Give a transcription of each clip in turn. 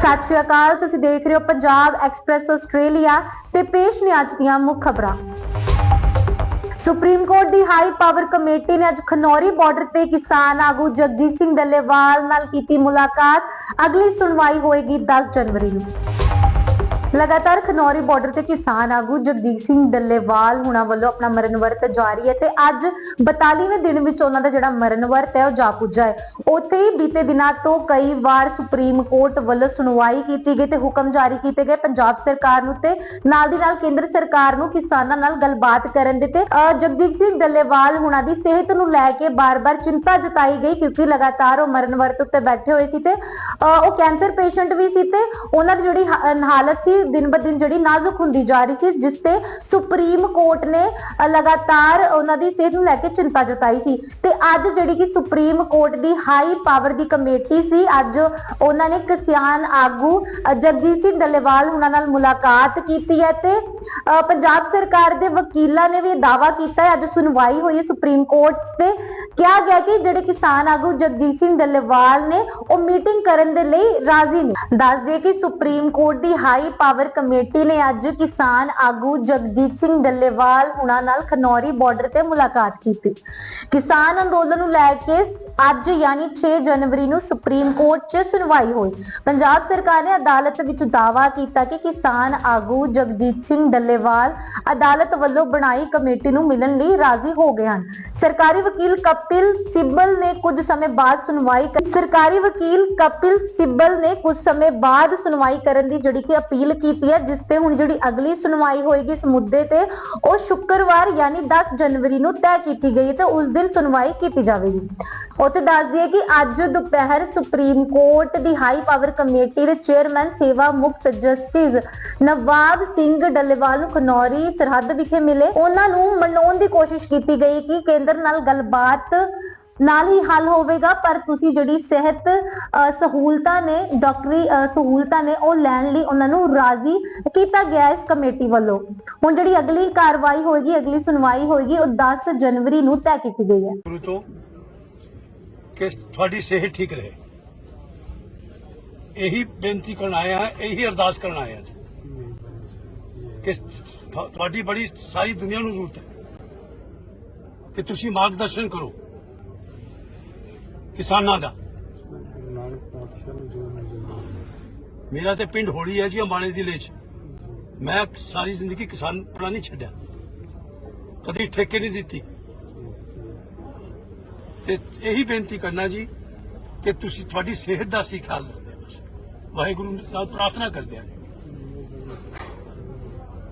ਸਤਿ ਸ਼੍ਰੀ ਅਕਾਲ, ਤੁਸੀਂ ਦੇਖ ਰਹੇ ਹੋ ਪੰਜਾਬ ਐਕਸਪ੍ਰੈਸ ਆਸਟ੍ਰੇਲੀਆ ਤੇ ਪੇਸ਼ ਨੇ ਅੱਜ ਦੀਆਂ ਮੁੱਖ ਖਬਰਾਂ। ਸੁਪਰੀਮ ਕੋਰਟ ਦੀ ਹਾਈ ਪਾਵਰ ਕਮੇਟੀ ਨੇ ਅੱਜ ਖਨੌਰੀ ਬਾਰਡਰ ਤੇ ਕਿਸਾਨ ਆਗੂ ਜਗਜੀਤ ਸਿੰਘ ਡੱਲੇਵਾਲ ਨਾਲ ਕੀਤੀ ਮੁਲਾਕਾਤ। ਅਗਲੀ ਸੁਣਵਾਈ ਹੋਏਗੀ 10 ਜਨਵਰੀ ਨੂੰ। ਲਗਾਤਾਰ ਖਨੌਰੀ ਬਾਰਡਰ ਤੇ ਕਿਸਾਨ ਆਗੂ ਜਗਦੀਪ ਸਿੰਘ ਡੱਲੇਵਾਲ ਹੁਣਾਂ ਵੱਲੋਂ ਆਪਣਾ ਮਰਨ ਵਰਤ ਜਾਰੀ ਹੈ ਤੇ ਅੱਜ 42ਵੇਂ ਦਿਨ ਵਿੱਚ ਉਹਨਾਂ ਦਾ ਜਿਹੜਾ ਮਰਨ ਵਰਤ ਹੈ ਉਹ ਜਾ ਪੁੱਜਾ ਹੈ। ਉੱਥੇ ਹੀ ਬੀਤੇ ਦਿਨਾਂ ਤੋਂ ਕਈ ਵਾਰ ਸੁਪਰੀਮ ਕੋਰਟ ਵੱਲੋਂ ਸੁਣਵਾਈ ਕੀਤੀ ਗਈ ਤੇ ਹੁਕਮ ਜਾਰੀ ਕੀਤੇ ਗਏ। ਪੰਜਾਬ ਸਰਕਾਰ ਨੂੰ ਤੇ ਨਾਲ ਦੀ ਨਾਲ ਕੇਂਦਰ ਸਰਕਾਰ ਨੂੰ ਕਿਸਾਨਾਂ ਨਾਲ ਗੱਲਬਾਤ ਕਰਨ ਦੇ ਤੇ ਜਗਦੀਪ ਸਿੰਘ ਡੱਲੇਵਾਲ ਹੁਣਾਂ ਦੀ ਸਿਹਤ ਨੂੰ ਲੈ ਕੇ ਬਾਰ-ਬਾਰ ਚਿੰਤਾ ਜਤਾਈ ਗਈ ਕਿਉਂਕਿ ਲਗਾਤਾਰ ਉਹ ਮਰਨ ਵਰਤ ਉੱਤੇ ਬੈਠੇ ਹੋਏ ਸੀ ਤੇ ਅਹ, ਉਹ ਕੈਂਸਰ ਪੇਸ਼ੈਂਟ ਵੀ ਸੀ ਤੇ ਉਹਨਾਂ ਦੀ ਜਿਹੜੀ ਹਾਲਤ ਸੀ ਦਿਨ ਬ ਦਿਨ ਜਿਹੜੀ ਨਾਜ਼ੁਕ ਹੁੰਦੀ ਜਾ ਰਹੀ ਸੀ, ਜਿਸ ਤੇ ਸੁਪਰੀਮ ਕੋਰਟ ਨੇ ਲਗਾਤਾਰ ਉਹਨਾਂ ਦੀ ਸਿਹਤ ਨੂੰ ਲੈ ਕੇ ਚਿੰਤਾ ਜਤਾਈ ਸੀ। ਤੇ ਅੱਜ ਜਿਹੜੀ ਕਿ ਸੁਪਰੀਮ ਕੋਰਟ ਦੀ ਹਾਈ ਪਾਵਰ ਦੀ ਕਮੇਟੀ ਸੀ, ਅੱਜ ਉਹਨਾਂ ਨੇ ਕਿਸਾਨ ਆਗੂ ਜਗਜੀਤ ਸਿੰਘ ਡੱਲੇਵਾਲ ਉਹਨਾਂ ਨਾਲ ਮੁਲਾਕਾਤ ਕੀਤੀ ਹੈ ਤੇ ਪੰਜਾਬ ਸਰਕਾਰ ਦੇ ਵਕੀਲਾਂ ਨੇ ਵੀ ਇਹ ਦਾਅਵਾ ਕੀਤਾ ਹੈ, ਅੱਜ ਸੁਣਵਾਈ ਹੋਈ ਹੈ ਸੁਪਰੀਮ ਕੋਰਟ ਤੇ। ਕਿਹਾ ਗਿਆ ਕਿ ਜਿਹੜੇ ਕਿਸਾਨ ਆਗੂ ਜਗਜੀਤ ਸਿੰਘ ਡੱਲੇਵਾਲ ਨੇ, ਉਹ ਮੀਟਿੰਗ ਕਰਨ ਦੇ ਲਈ ਰਾਜ਼ੀ ਨੇ ਦੱਸ ਦਈਏ ਕਿ ਸੁਪਰੀਮ ਕੋਰਟ ਦੀ ਹਾਈ ਪਾਵਰ ਕਮੇਟੀ ਨੇ ਅੱਜ ਕਿਸਾਨ ਆਗੂ ਜਗਜੀਤ ਸਿੰਘ ਡੱਲੇਵਾਲ ਹੁਣਾਂ ਨਾਲ ਖਨੌਰੀ ਬਾਰਡਰ ਤੇ ਮੁਲਾਕਾਤ ਕੀਤੀ। ਕਿਸਾਨ ਅੰਦੋਲਨ ਨੂੰ ਲੈ ਕੇ ਅੱਜ ਯਾਨੀ 6 ਜਨਵਰੀ ਨੂੰ ਸੁਪਰੀਮ ਕੋਰਟ 'ਚ ਸੁਣਵਾਈ ਹੋਈ। ਪੰਜਾਬ ਸਰਕਾਰ ਨੇ ਅਦਾਲਤ ਵਿੱਚ ਦਾਅਵਾ ਕੀਤਾ ਕਿ ਕਿਸਾਨ ਆਗੂ ਜਗਜੀਤ ਸਿੰਘ ਡੱਲੇਵਾਲ ਅਦਾਲਤ ਵੱਲੋਂ ਬਣਾਈ ਕਮੇਟੀ ਨੂੰ ਮਿਲਣ ਲਈ ਰਾਜ਼ੀ ਹੋ ਗਏ ਹਨ। ਸਰਕਾਰੀ ਵਕੀਲ ਕਪਿਲ ਸਿੱਬਲ ਨੇ ਕੁਝ ਸਮੇਂ ਬਾਅਦ ਸੁਣਵਾਈ ਸਰਕਾਰੀ ਵਕੀਲ ਕਪਿਲ ਸਿੱਬਲ ਨੇ ਕੁਝ ਸਮੇਂ ਬਾਅਦ ਸੁਣਵਾਈ ਕਰਨ ਦੀ ਜਿਹੜੀ ਕਿ ਅਪੀਲ ਕੀਤੀ ਹੈ, ਜਿਸ ਤੇ ਹੁਣ ਜਿਹੜੀ ਅਗਲੀ ਸੁਣਵਾਈ ਹੋਏਗੀ ਇਸ ਮੁੱਦੇ ਤੇ, ਉਹ ਸ਼ੁੱਕਰਵਾਰ ਯਾਨੀ 10 ਜਨਵਰੀ ਨੂੰ ਤੈਅ ਕੀਤੀ ਗਈ ਤੇ ਉਸ ਦਿਨ ਸੁਣਵਾਈ ਕੀਤੀ ਜਾਵੇਗੀ। ਉੱਥੇ ਦੱਸ ਦਈਏ ਕਿ ਅੱਜ ਦੁਪਹਿਰ ਸੁਪਰੀਮ ਕੋਰਟ ਦੀ ਹਾਈ ਪਾਵਰ ਕਮੇਟੀ ਦੇ ਚੇਅਰਮੈਨ ਸੇਵਾ ਮੁਕਤ ਜਸਟਿਸ ਨਵਾਬ ਸਿੰਘ ਡੱਲੇਵਾਲ ਨੂੰ ਖਨੌਰੀ ਸਰਹੱਦ ਵਿਖੇ ਮਿਲੇ। ਉਹਨਾਂ ਨੂੰ ਮਨਾਉਣ ਦੀ ਕੋਸ਼ਿਸ਼ ਕੀਤੀ ਗਈ ਕਿ ਕੇਂਦਰ ਨਾਲ ਗੱਲਬਾਤ ਨਾਲ ਹੀ ਹੱਲ ਹੋਵੇਗਾ, ਪਰ ਤੁਸੀਂ ਜਿਹੜੀ ਸਿਹਤ ਸਹੂਲਤਾਂ ਨੇ, ਡਾਕਟਰੀ ਸਹੂਲਤਾਂ ਨੇ ਉਹ ਲੈਣ ਲਈ ਉਹਨਾਂ ਨੂੰ ਰਾਜ਼ੀ ਕੀਤਾ ਗਿਆ ਇਸ ਕਮੇਟੀ ਵੱਲੋਂ। ਹੁਣ ਜਿਹੜੀ ਅਗਲੀ ਕਾਰਵਾਈ ਹੋਏਗੀ, ਅਗਲੀ ਸੁਣਵਾਈ ਹੋਏਗੀ, ਉਹ 10 ਜਨਵਰੀ ਨੂੰ ਤੈਅ ਕੀਤੀ ਗਈ ਹੈ। ਕਿ ਤੁਹਾਡੀ ਸਿਹਤ ਠੀਕ ਰਹੇ। ਇਹੀ ਬੇਨਤੀ ਕਰਨ ਆਏ ਆ ਇਹੀ ਅਰਦਾਸ ਕਰਨ ਆਏ ਆ ਕਿ ਤੁਹਾਡੀ ਬੜੀ ਸਾਰੀ ਦੁਨੀਆ ਨੂੰ ਜ਼ਰੂਰਤ ਹੈ। ਕਿ ਤੁਸੀਂ ਮਾਰਗਦਰਸ਼ਨ ਕਰੋ। ਕਿਸਾਨਾਂ ਦਾ। ਮੇਰਾ ਤੇ ਪਿੰਡ ਹੋਲੀ ਹੈ ਜੀ, ਅੰਬਾਲੇ ਜ਼ਿਲ੍ਹੇ 'ਚ। ਮੈਂ ਸਾਰੀ ਜ਼ਿੰਦਗੀ ਕਿਸਾਨ ਪੜਾ ਨਹੀਂ ਛੱਡਿਆ। ਕਦੀ ਠੇਕੇ ਨਹੀਂ ਦਿੱਤੀ। ਤੇ ਇਹੀ ਬੇਨਤੀ ਕਰਨਾ ਜੀ ਕਿ ਤੁਸੀਂ ਤੁਹਾਡੀ ਸਿਹਤ ਦਾ ਸੀ ਖਿਆਲ ਰੱਖਦੇ ਬਸ। ਵਾਹਿਗੁਰੂ ਨਾਲ ਪ੍ਰਾਰਥਨਾ ਕਰਦੇ ਹਾਂ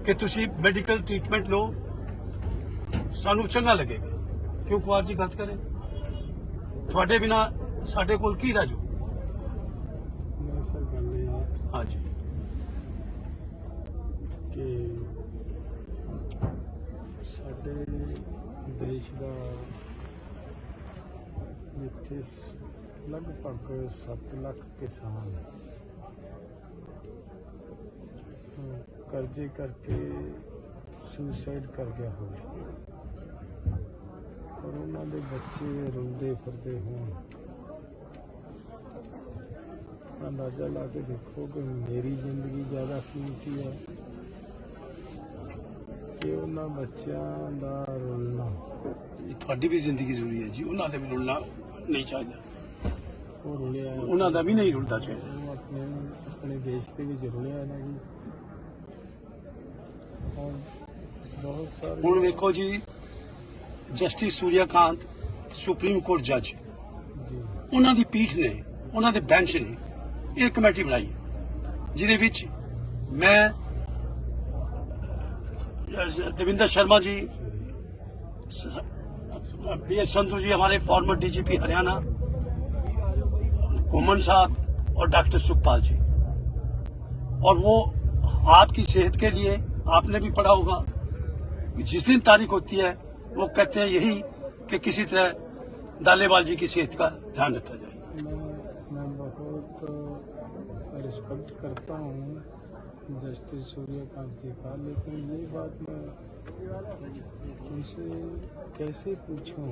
ਕਿ ਤੁਸੀਂ ਮੈਡੀਕਲ ਟ੍ਰੀਟਮੈਂਟ ਲਓ ਸਾਨੂੰ ਚੰਗਾ ਲੱਗੇਗਾ। ਕਿਉਂ ਕੁਮਾਰ ਜੀ ਗਲਤ ਕਰੇ? ਤੁਹਾਡੇ ਬਿਨਾ ਸਾਡੇ ਕੋਲ ਕੀ ਰਾਜੂ ਹੈ ਹਾਂਜੀ। ਕਿ ਸਾਡੇ ਦੇਸ਼ ਦਾ ਜਿੱਥੇ ਲਗਭਗ 7 ਲੱਖ ਕਿਸਾਨ ਕਰਜ਼ੇ ਕਰਕੇ ਸੁਸਾਈਡ ਕਰ ਗਿਆ ਹੋਵੇ। ਔਰ ਉਹਨਾਂ ਦੇ ਬੱਚੇ ਰੋਂਦੇ ਫਿਰਦੇ ਹੋਣ। ਅੰਦਾਜ਼ਾ ਲਾ ਕੇ ਦੇਖੋ ਕਿ ਮੇਰੀ ਜ਼ਿੰਦਗੀ ਜ਼ਿਆਦਾ ਕੀਮਤੀ ਹੈ ਕਿ ਉਹਨਾਂ ਬੱਚਿਆਂ ਦਾ ਰੋਣਾ ਤੁਹਾਡੀ ਵੀ ਜ਼ਿੰਦਗੀ ਜ਼ਰੂਰੀ ਹੈ ਜੀ, ਉਹਨਾਂ ਦੇ ਵੀ ਰੁਲਣਾ। ਨਹੀਂ ਚਾਹੀਦਾ। ਉਹ ਰੁਲਿਆ ਹੈ। ਉਹਨਾਂ ਦਾ ਵੀ ਨਹੀਂ ਰੁਲਦਾ ਚਾਹੀਦਾ। ਉਹ ਆਪਣੇ ਆਪਣੇ ਦੇਸ਼ ਵਿੱਚ ਰੁਲਿਆ ਹੈ ਨਾ ਜੀ। ਔਰ ਬਹੁਤ ਸਾਰੇ ਹੁਣ ਵੇਖੋ ਜੀ ਜਸਟਿਸ ਸੂਰਿਆਕਾਂਤ ਸੁਪਰੀਮ ਕੋਰਟ ਜੱਜ। ਉਹਨਾਂ ਦੀ ਪੀਠ ਨੇ ਉਹਨਾਂ ਦੇ ਬੈਂਚ ਨੇ ਇਹ ਕਮੇਟੀ ਬਣਾਈ। ਜਿਹਦੇ ਵਿੱਚ ਮੈਂ ਦੇਵਿੰਦਰ ਸ਼ਰਮਾ ਜੀ बी एस संधु जी हमारे फॉर्मर डीजीपी हरियाणा कोमन साहब और डॉक्टर सुखपाल जी। और वो हाथ की सेहत के लिए आपने भी पढ़ा होगा जिस दिन तारीख होती है, वो कहते हैं यही कि किसी तरह दालेवाल जी की सेहत का ध्यान रखा जाए। मैं बहुत रिस्पेक्ट करता हूँ जस्टिस सूर्यकांत जी का, लेकिन ये बात मैं तुमसे कैसे पूछूं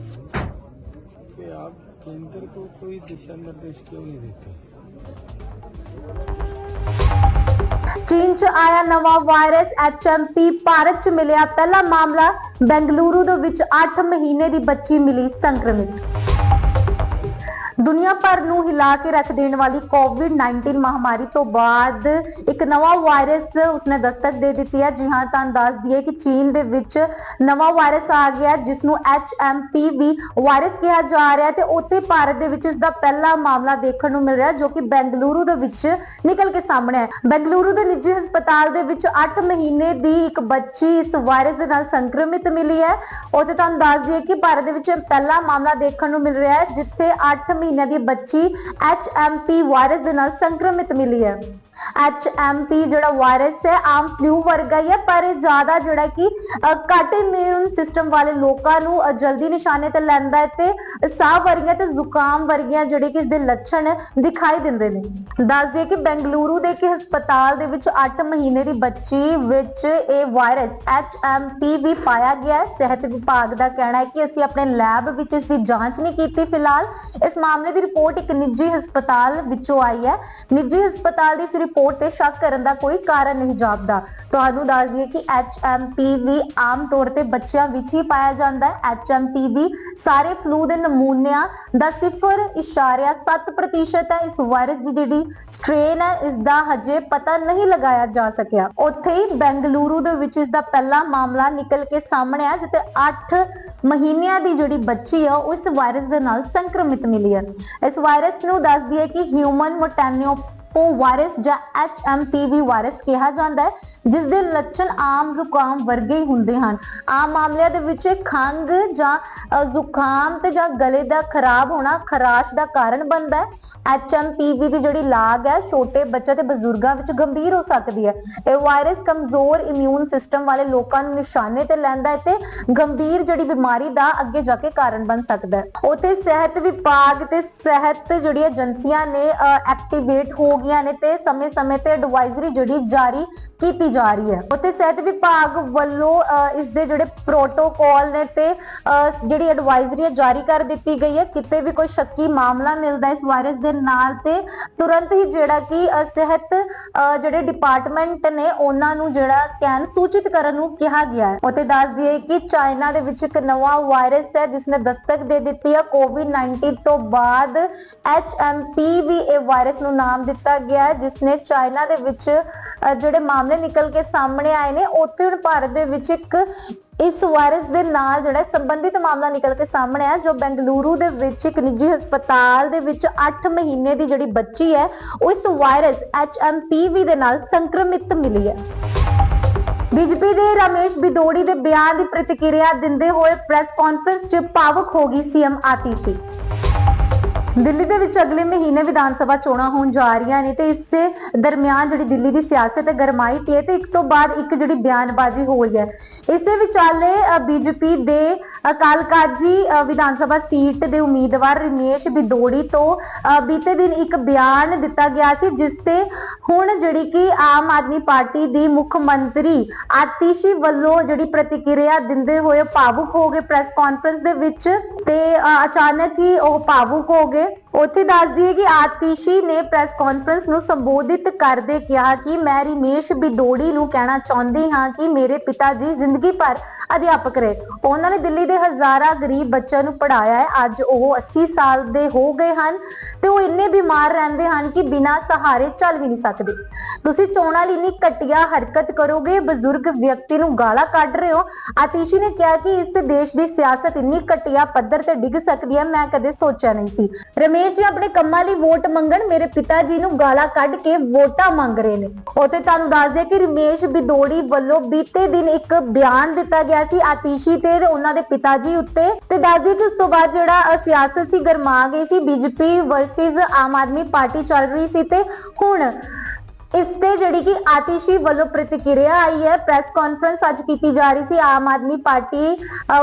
कि आप केंद्र को कोई दिशा निर्देश क्यों नहीं देते ਚੀਨ 'ਚ ਆਇਆ ਨਵਾਂ ਵਾਇਰਸ HMP ਭਾਰਤ 'ਚ ਮਿਲਿਆ ਪਹਿਲਾ ਮਾਮਲਾ ਬੈਂਗਲੁਰੂ ਦੇ ਵਿੱਚ 8 ਮਹੀਨੇ ਦੀ ਬੱਚੀ ਮਿਲੀ ਸੰਕਰਮਿਤ ਦੁਨੀਆ ਭਰ ਨੂੰ ਹਿਲਾ ਕੇ ਰੱਖ ਦੇਣ ਵਾਲੀ ਕੋਵਿਡ-19 ਮਹਾਮਾਰੀ ਤੋਂ ਬਾਅਦ ਇੱਕ ਨਵਾਂ ਵਾਇਰਸ ਉਸਨੇ ਦਸਤਕ ਦੇ ਦਿੱਤੀ ਹੈ। ਜੀ ਹਾਂ ਤੁਹਾਨੂੰ ਦੱਸ ਦਈਏ ਕਿ ਚੀਨ ਦੇ ਵਿੱਚ ਨਵਾਂ ਵਾਇਰਸ ਆ ਗਿਆ ਜਿਸ ਨੂੰ HMPV ਵਾਇਰਸ ਕਿਹਾ ਜਾ ਰਿਹਾ ਤੇ ਉੱਥੇ ਭਾਰਤ ਦੇ ਵਿੱਚ ਇਸ ਦਾ ਪਹਿਲਾ ਮਾਮਲਾ ਦੇਖਣ ਨੂੰ ਮਿਲ ਰਿਹਾ ਜੋ ਕਿ ਬੈਂਗਲੁਰੂ ਦੇ ਵਿੱਚ ਨਿਕਲ ਕੇ ਸਾਹਮਣੇ ਹੈ। ਬੈਂਗਲੁਰੂ ਦੇ ਨਿੱਜੀ ਹਸਪਤਾਲ ਦੇ ਵਿੱਚ 8 ਮਹੀਨੇ ਦੀ ਇੱਕ ਬੱਚੀ ਇਸ ਵਾਇਰਸ ਦੇ ਨਾਲ ਸੰਕਰਮਿਤ ਮਿਲੀ ਹੈ। ਉੱਥੇ ਤੁਹਾਨੂੰ ਦੱਸ ਦਈਏ ਕਿ ਭਾਰਤ ਦੇ ਵਿੱਚ ਪਹਿਲਾ ਮਾਮਲਾ ਦੇਖਣ ਨੂੰ ਮਿਲ ਰਿਹਾ ਹੈ, ਜਿੱਥੇ 8 ਮਹੀਨਿਆਂ ਦੀ ਬੱਚੀ HMP ਵਾਇਰਸ ਦੇ ਨਾਲ ਸੰਕਰਮਿਤ ਮਿਲੀ ਹੈ। HMP ਜਿਹੜਾ ਵਾਇਰਸ ਹੈ, ਆਮ ਫਲੂ ਵਰਗਾ ਹੀ ਹੈ, ਪਰ ਇਹ ਜ਼ਿਆਦਾ ਜਿਹੜਾ ਕਿ ਘੱਟ ਇਮਿਊਨ ਸਿਸਟਮ ਵਾਲੇ ਲੋਕਾਂ ਨੂੰ ਜਲਦੀ ਨਿਸ਼ਾਨੇ ਤੇ ਲੈਂਦਾ ਹੈ ਤੇ ਸਾਹ ਵਰਗੀਆਂ ਤੇ ਜ਼ੁਕਾਮ ਵਰਗੀਆਂ ਜਿਹੜੇ ਕਿ ਇਸ ਦੇ ਲੱਛਣ ਦਿਖਾਈ ਦਿੰਦੇ ਨੇ। ਦੱਸ ਦਈਏ ਕਿ ਬੈਂਗਲੁਰੂ ਦੇ ਇੱਕ ਹਸਪਤਾਲ ਦੇ ਵਿੱਚ 8 ਮਹੀਨੇ ਦੀ ਬੱਚੀ ਵਿੱਚ ਇਹ ਵਾਇਰਸ HMP ਵੀ ਪਾਇਆ ਗਿਆ ਹੈ। ਸਿਹਤ ਵਿਭਾਗ ਦਾ ਕਹਿਣਾ ਹੈ ਕਿ ਅਸੀਂ ਆਪਣੇ ਲੈਬ ਵਿੱਚ ਇਸ ਦੀ ਜਾਂਚ ਨਹੀਂ ਕੀਤੀ ਫਿਲਹਾਲ। ਇਸ ਮਾਮਲੇ ਦੀ ਰਿਪੋਰਟ ਇੱਕ ਨਿੱਜੀ ਹਸਪਤਾਲ ਵਿੱਚੋਂ ਆਈ ਹੈ। ਨਿੱਜੀ ਹਸਪਤਾਲ ਦੀ ਇਸ ਰਿਪੋਰਟ ਤੇ ਸ਼ੱਕ ਕਰਨ ਦਾ ਕੋਈ ਕਾਰਨ ਨਹੀਂ ਜਾਪਦਾ। ਤੁਹਾਨੂੰ ਦੱਸ ਦਈਏ ਕਿ HMPV ਆਮ ਤੌਰ ਤੇ ਬੱਚਿਆਂ ਵਿੱਚ ਹੀ ਪਾਇਆ ਜਾਂਦਾ ਹੈ। HMPV ਸਾਰੇ ਫਲੂ ਦੇ ਨਮੂਨਿਆਂ ਦਾ 0.7% ਹੈ। ਇਸ ਵਾਇਰਸ ਦੀ ਜਿਹੜੀ ਸਟ੍ਰੇਨ ਹੈ, ਇਸ ਦਾ ਹਜੇ ਪਤਾ ਨਹੀਂ ਲਗਾਇਆ ਜਾ ਸਕਿਆ। ਉੱਥੇ ਹੀ ਬੈਂਗਲੁਰੂ ਦੇ ਵਿੱਚ ਇਸ ਦਾ ਪਹਿਲਾ ਮਾਮਲਾ ਨਿਕਲ ਕੇ ਸਾਹਮਣੇ ਆ ਜਿੱਥੇ 8 ਮਹੀਨਿਆਂ ਦੀ ਜਿਹੜੀ ਬੱਚੀ ਆ, ਉਹ ਇਸ ਵਾਇਰਸ ਦੇ ਨਾਲ ਸੰਕਰਮਿਤ ਮਿਲੀ ਹੈ। ਇਸ ਵਾਇਰਸ ਨੂੰ ਦੱਸਦੀ ਹੈ ਕਿ ਹਿਊਮਨ ਉਹ ਵਾਇਰਸ ਜਾਂ HMPV ਵਾਇਰਸ ਕਿਹਾ ਜਾਂਦਾ ਹੈ, ਜਿਸ ਦੇ ਲੱਛਣ ਆਮ ਜ਼ੁਕਾਮ ਵਰਗੇ ਹੀ ਹੁੰਦੇ ਹਨ। ਆਮ ਮਾਮਲਿਆਂ ਦੇ ਵਿੱਚ ਖੰਘ ਜਾਂ ਜ਼ੁਕਾਮ ਤੇ ਜਾਂ ਗਲੇ ਦਾ ਖਰਾਬ ਹੋਣਾ ਖਰਾਸ਼ ਦਾ ਕਾਰਨ ਬਣਦਾ ਹੈ। HMPV ਦੀ ਜਿਹੜੀ ਲਾਗ ਹੈ ਛੋਟੇ ਬੱਚੇ ਤੇ ਬਜ਼ੁਰਗਾਂ ਵਿੱਚ ਗੰਭੀਰ ਹੋ ਸਕਦੀ ਹੈ। ਇਹ ਵਾਇਰਸ ਕਮਜ਼ੋਰ ਇਮਿਊਨ ਸਿਸਟਮ ਵਾਲੇ ਲੋਕਾਂ ਨੂੰ ਨਿਸ਼ਾਨੇ ਤੇ ਲੈਂਦਾ ਹੈ ਤੇ ਗੰਭੀਰ ਜਿਹੜੀ ਬਿਮਾਰੀ ਦਾ ਅੱਗੇ ਜਾ ਕੇ ਕਾਰਨ ਬਣ ਸਕਦਾ ਹੈ। ਉਥੇ ਸਿਹਤ ਵਿਭਾਗ ਤੇ ਸਿਹਤ ਜਿਹੜੀ ਏਜੰਸੀਆਂ ਨੇ ਐਕਟੀਵੇਟ ਹੋ ਗਈਆਂ ਨੇ ਤੇ ਸਮੇਂ-ਸਮੇਂ ਤੇ ਐਡਵਾਈਜ਼ਰੀ ਜਿਹੜੀ ਜਾਰੀ ਕੀਤੀ ਜਾ ਰਹੀ ਹੈ। ਉਥੇ ਸਿਹਤ ਵਿਭਾਗ ਵੱਲੋਂ ਅ, ਇਸ ਦੇ ਜਿਹੜੇ ਪ੍ਰੋਟੋਕਾਲ ਨੇ ਤੇ ਜਿਹੜੀ ਐਡਵਾਈਜ਼ਰੀ ਹੈ ਜਾਰੀ ਕਰ ਦਿੱਤੀ ਗਈ ਹੈ। ਕਿਤੇ ਵੀ ਕੋਈ ਸ਼ੱਕੀ ਮਾਮਲਾ ਮਿਲਦਾ ਇਸ ਵਾਇਰਸ ਦੇ ਨਾਲ ਤੇ ਤੁਰੰਤ ਹੀ ਜਿਹੜਾ ਕਿ ਸਿਹਤ ਜਿਹੜੇ ਡਿਪਾਰਟਮੈਂਟ ਨੇ ਉਹਨਾਂ ਨੂੰ ਜਿਹੜਾ ਕੈਨ ਸੂਚਿਤ ਕਰਨ ਨੂੰ ਕਿਹਾ ਗਿਆ ਹੈ। ਉਤੇ ਦੱਸ ਦਈਏ ਕਿ ਚਾਈਨਾ ਦੇ ਵਿੱਚ ਇੱਕ ਨਵਾਂ ਵਾਇਰਸ ਹੈ ਜਿਸ ਨੇ ਦਸਤਕ ਦੇ ਦਿੱਤੀ ਹੈ ਕੋਵਿਡ-19 ਤੋਂ ਬਾਅਦ HMPV ਇਹ ਵਾਇਰਸ ਨੂੰ ਨਾਮ ਦਿੱਤਾ ਗਿਆ ਹੈ ਜਿਸ ਨੇ ਚਾਈਨਾ ਦੇ ਵਿੱਚ ਜਿਹੜੇ ਮਾਮਲੇ ਨਿਕਲ ਕੇ ਸਾਹਮਣੇ ਆਏ ਨੇ, ਉੱਥੇ ਹੁਣ ਭਾਰਤ ਦੇ ਵਿੱਚ ਇੱਕ ਇਸ ਵਾਇਰਸ ਦੇ ਨਾਲ ਜਿਹੜਾ ਸੰਬੰਧਿਤ ਮਾਮਲਾ ਨਿਕਲ ਕੇ ਸਾਹਮਣੇ ਆਇਆ, ਜੋ ਬੈਂਗਲੁਰੂ ਦੇ ਵਿੱਚ ਇੱਕ ਨਿੱਜੀ ਹਸਪਤਾਲ ਦੇ ਵਿੱਚ 8 ਮਹੀਨੇ ਦੀ ਜਿਹੜੀ ਬੱਚੀ ਹੈ, ਉਹ ਵਾਇਰਸ HMPV ਦੇ ਨਾਲ ਸੰਕਰਮਿਤ ਮਿਲੀ ਹੈ। ਬੀਜੇਪੀ ਦੇ ਰਮੇਸ਼ ਬਿਦੋੜੀ ਦੇ ਬਿਆਨ ਦੀ ਪ੍ਰਤੀਕਿਰਿਆ ਦਿੰਦੇ ਹੋਏ ਪ੍ਰੈਸ ਕਾਨਫਰੰਸ 'ਚ ਭਾਵੁਕ ਹੋ ਗਈ ਸੀਐਮ ਆਤੀਸ਼ੀ ਦਿੱਲੀ ਦੇ ਵਿੱਚ ਅਗਲੇ ਮਹੀਨੇ ਵਿਧਾਨ ਸਭਾ ਚੋਣਾਂ ਹੋਣ ਜਾ ਰਹੀਆਂ ਨੇ ਤੇ ਇਸੇ ਦਰਮਿਆਨ ਜਿਹੜੀ ਦਿੱਲੀ ਦੀ ਸਿਆਸਤ ਹੈ, ਗਰਮਾਈ ਪਈ ਤੇ ਇੱਕ ਤੋਂ ਬਾਅਦ ਇੱਕ ਜਿਹੜੀ ਬਿਆਨਬਾਜ਼ੀ ਹੋ ਰਹੀ ਹੈ। ਇਸੇ ਵਿਚਾਲੇ ਬੀਜੇਪੀ ਦੇ ਅਕਾਲ ਕਾਜੀ ਵਿਧਾਨ ਸਭਾ ਸੀਟ ਦੇ ਉਮੀਦਵਾਰ ਰਮੇਸ਼ ਬਿਦੋੜੀ ਤੋਂ ਬੀਤੇ ਦਿਨ ਇੱਕ ਬਿਆਨ ਦਿੱਤਾ ਗਿਆ ਸੀ, ਜਿਸ ਤੇ ਹੁਣ ਜਿਹੜੀ ਕਿ ਆਮ ਆਦਮੀ ਪਾਰਟੀ ਦੀ ਮੁੱਖ ਮੰਤਰੀ ਆਤੀਸ਼ੀ ਵੱਲੋਂ ਜਿਹੜੀ ਪ੍ਰਤੀਕਿਰਿਆ ਦਿੰਦੇ ਹੋਏ ਭਾਵੁਕ ਹੋ ਗਏ ਪ੍ਰੈਸ ਕਾਨਫਰੰਸ ਦੇ ਵਿੱਚ ਤੇ ਅਚਾਨਕ ਹੀ ਉਹ ਭਾਵੁਕ ਹੋ ਗਏ। ਉੱਥੇ ਦੱਸ ਦਈਏ ਕਿ ਆਤੀਸ਼ੀ ਨੇ ਪ੍ਰੈਸ ਕਾਨਫਰੰਸ ਨੂੰ ਸੰਬੋਧਿਤ ਕਰਦੇ ਕਿਹਾ ਕਿ ਮੈਂ ਰਮੇਸ਼ ਬਿਦੋੜੀ ਨੂੰ ਕਹਿਣਾ ਚਾਹੁੰਦੀ ਹਾਂ ਕਿ ਮੇਰੇ ਪਿਤਾ ਜੀ ਜ਼ਿੰਦਗੀ ਭਰ ਅਧਿਆਪਕ ਰਹੇ। ਉਹਨਾਂ ਨੇ ਦਿੱਲੀ ਦੇ ਹਜ਼ਾਰਾਂ ਗਰੀਬ ਬੱਚਿਆਂ ਨੂੰ ਪੜਾਇਆ ਹੈ। ਅੱਜ ਉਹ 80 ਸਾਲ ਦੇ ਹੋ ਗਏ ਹਨ। ਤੇ ਉਹ ਇੰਨੇ ਬਿਮਾਰ ਰਹਿੰਦੇ ਹਨ ਕਿ ਬਿਨਾਂ ਸਹਾਰੇ ਚੱਲ ਵੀ ਨਹੀਂ ਸਕਦੇ। ਤੁਸੀਂ ਚੋਣਾਂ ਲਈ ਇੰਨੀ ਘਟੀਆ ਹਰਕਤ ਕਰੋਗੇ, ਬਜ਼ੁਰਗ ਵਿਅਕਤੀ ਨੂੰ ਗਾਲਾਂ ਕੱਢ ਰਹੇ ਹੋ। ਆਤੀਸ਼ੀ ਨੇ ਕਿਹਾ ਕਿ ਇਸ ਦੇਸ਼ ਦੀ ਸਿਆਸਤ ਇੰਨੀ ਘਟੀਆ ਪੱਧਰ ਤੇ ਡਿੱਗ ਸਕਦੀ ਹੈ, ਮੈਂ ਕਦੇ ਸੋਚਿਆ ਨਹੀਂ ਸੀ। ਰਮੇਸ਼ ਜੀ, ਆਪਣੇ ਕੰਮਾਂ ਲਈ ਵੋਟ ਮੰਗਣ, ਮੇਰੇ ਪਿਤਾ ਜੀ ਨੂੰ ਗਾਲਾਂ ਕੱਢ ਕੇ ਵੋਟਾਂ ਮੰਗ ਰਹੇ ਨੇ। ਉਤੇ ਤੁਹਾਨੂੰ ਦੱਸ ਦਿਆ ਕਿ ਰਮੇਸ਼ ਬਿਦੋੜੀ ਵੱਲੋਂ ਬੀਤੇ ਦਿਨ ਇੱਕ ਬਿਆਨ ਦਿੱਤਾ ਗਿਆ ਸੀ ਆਤੀਸ਼ੀ ਤੇ ਉਹਨਾਂ ਦੇ ਪਿਤਾ ਜੀ ਉੱਤੇ। ਤੇ ਦੱਸ ਦਈਏ ਕਿ ਉਸ ਤੋਂ ਬਾਅਦ ਜਿਹੜਾ ਸਿਆਸਤ ਸੀ, ਗਰਮਾ ਗਈ ਸੀ। BJP versus Aam Aadmi party ਚੱਲ ਰਹੀ ਸੀ ਤੇ ਹੁਣ ਇਸ ਤੇ ਜਿਹੜੀ ਕਿ ਆਤਿਸ਼ੀ ਵੱਲੋਂ ਪ੍ਰਤੀਕਿਰਿਆ ਆਈ ਹੈ ਪ੍ਰੈਸ ਕਾਨਫਰੰਸ ਅੱਜ ਕੀਤੀ ਜਾ ਰਹੀ ਸੀ ਆਮ ਆਦਮੀ ਪਾਰਟੀ